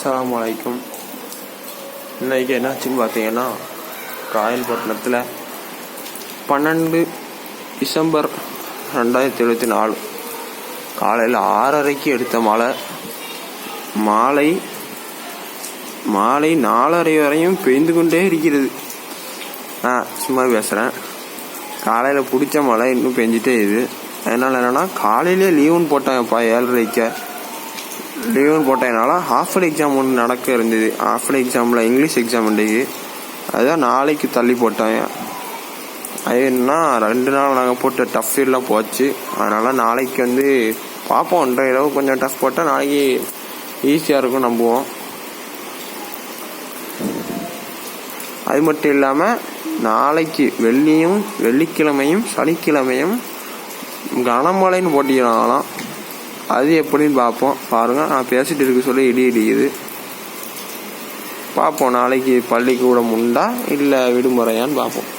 அஸ்லாம் வலைக்கும் இன்னைக்கு என்னாச்சுன்னு பார்த்தீங்கன்னா ராயல்பட்டினத்தில் பன்னெண்டு டிசம்பர் ரெண்டாயிரத்தி இருபத்தி நாலு காலையில் ஆறரைக்கு எடுத்த மழை. மாலை மாலை நாலரை வரையும் பெய்ந்து கொண்டே இருக்கிறது. ஆ சும்மா பேசுகிறேன் காலையில் பிடிச்ச மழை இன்னும் பெஞ்சிட்டே இது அதனால் என்னென்னா காலையிலே லீவுன்னு போட்டாங்கப்பா ஏழரைக்க. லீவுன்னு போட்டதுனால ஹாஃப் எக்ஸாம் ஒன்று நடக்க இருந்தது. ஹாஃப் எக்ஸாமில் இங்கிலீஷ் எக்ஸாம் இருந்தது. அதுதான் நாளைக்கு தள்ளி போட்டாங்க அது என்ன ரெண்டு நாள் நாங்கள் போட்ட டஃப் எல்லாம் போச்சு. அதனால் நாளைக்கு வந்து பார்ப்போம். ஒன்றரை இரவு கொஞ்சம் டஃப் போட்டால் நாளைக்கு ஈஸியாக இருக்கும் நம்புவோம். அது மட்டும் இல்லாமல் நாளைக்கு வெள்ளியும் வெள்ளிக்கிழமையும் சனிக்கிழமையும் கனமழைன்னு போட்டிக்கிறாங்களாம் அது எப்படின்னு பார்ப்போம். பாருங்கள் நான் பேசிட்டு இருக்க சொல்லி இடி இடிக்குது. பார்ப்போம் நாளைக்கு பள்ளிக்கூடம் உண்டா இல்லை விடுமுறையான்னு பார்ப்போம்.